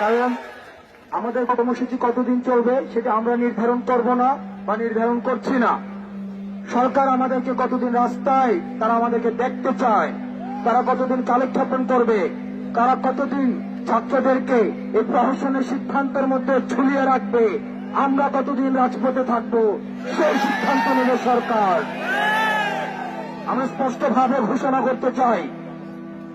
কারণ আমাদের কর্মসূচি কতদিন চলবে সেটা আমরা নির্ধারণ করব না বা নির্ধারণ করছি না। সরকার আমাদেরকে কতদিন রাস্তায় তারা আমাদেরকে দেখতে চায়, তারা কতদিন কালেক্ষেপণ করবে, তারা কতদিন ছাত্রদেরকে এই প্রহসনের সিদ্ধান্তের মধ্যে ঝুলিয়ে রাখবে, আমরা কতদিন রাজপথে থাকব, সেই সিদ্ধান্ত নেবে সরকার। আমি স্পষ্টভাবে ঘোষণা করতে চাই,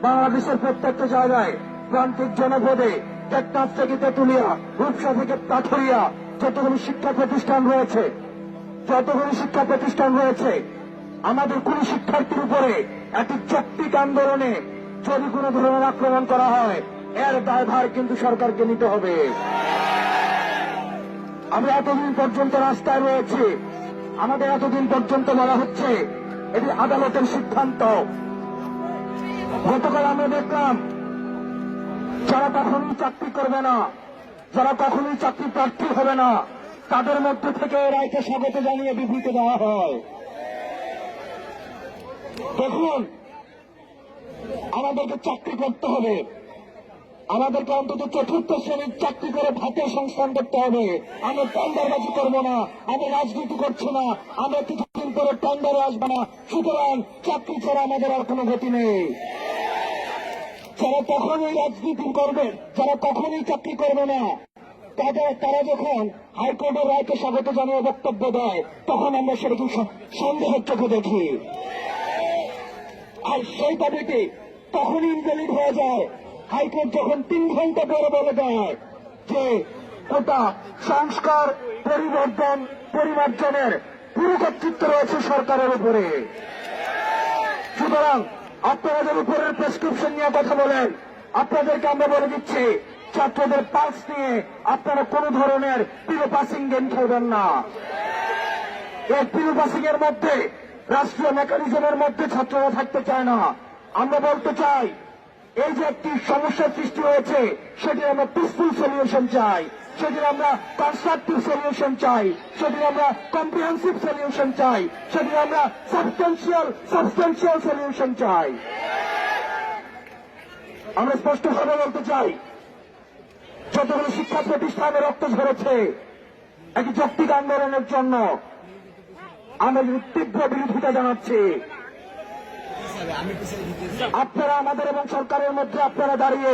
বাংলাদেশের প্রত্যেকটা জায়গায় প্রান্তিক জনপদে টেকনাফ থেকে তেতুলিয়া রূপসা থেকে পাথরিয়া যতগুলি শিক্ষা প্রতিষ্ঠান রয়েছে, যতগুলি শিক্ষা প্রতিষ্ঠান রয়েছে, আমাদের কোন শিক্ষার্থীর উপরে একটি চক্তিক আন্দোলনে যদি কোনো ধরনের আক্রমণ করা হয়, এর দায়ভার কিন্তু সরকারকে নিতে হবে। আমরা এতদিন পর্যন্ত রাস্তায় রয়েছি, আমাদের এতদিন পর্যন্ত বলা হচ্ছে, এটি আদালতের সিদ্ধান্ত। গতকাল আমরা দেখলাম যারা কখনোই চাকরি করবে না, যারা কখনোই চাকরি প্রার্থী হবে না, তাদের মধ্যে থেকে রায়কে স্বাগত জানিয়ে বিবৃতি দেওয়া হয়। দেখুন, আমাদেরকে চাকরি করতে হবে। আমাদেরকে অন্তত চতুর্থ শ্রেণির চাকরি করে ভাতের সংস্থান করতে হবে। আমরা টেন্ডারবাজি করব না, আমরা রাজনীতি করছি না, আমরা কিছুদিন করে টেন্ডারে আসব না। সুতরাং চাকরি ছাড়া আমাদের আর কোনো গতি নেই। যারা কখনোই রাজনীতি করবে, যারা কখনোই চাকরি করবে না, তাদের, তারা যখন হাইকোর্টের রায়কে স্বাগত জানিয়ে বক্তব্য দেয়, তখন আমরা সেরকম সন্দেহের চোখে দেখি। আর সেই দাবিটি তখনই ইনভ্যালিড হয়ে যায়, হাইকোর্ট যখন তিন ঘণ্টা পরে বলে দেয় যে, ওটা সংস্কার, পরিবর্তন পরিমার্জনের পুরো কর্তৃত্ব রয়েছে সরকারের উপরে। সুতরাং আপনাদের উপরের প্রেসক্রিপশন নিয়ে কথা বলেন, আপনাদেরকে আমরা বলে দিচ্ছি, ছাত্রদের পাস নিয়ে আপনারা কোন ধরনের পিলো পাসিং গেম খেলবেন না। এই পিলো পাসিং এর মধ্যে, রাষ্ট্রীয় মেকানিজমের মধ্যে ছাত্ররা থাকতে চায় না। আমরা বলতে চাই, এই যে একটি সমস্যার সৃষ্টি হয়েছে, সেটি আমরা পিসফুল সলিউশন চাই। সেটির আমরা কনস্ট্রাকটিভ সলিউশন চাই। সেটির আমরা কম্প্রিহেন্সিভ সলিউশন চাই। সেটির আমরা সাবস্টেন্সিয়াল সাবস্টেন্সিয়াল সলিউশন চাই। আমরা স্পষ্টভাবে বলতে চাই, যতগুলো শিক্ষা প্রতিষ্ঠানে রক্ত ঝরেছে, একটি যৌক্তিক আন্দোলনের জন্য আমরা তীব্র বিরোধিতা জানাচ্ছি, আপনারা আমাদের এবং সরকারের মধ্যে আপনারা দাঁড়িয়ে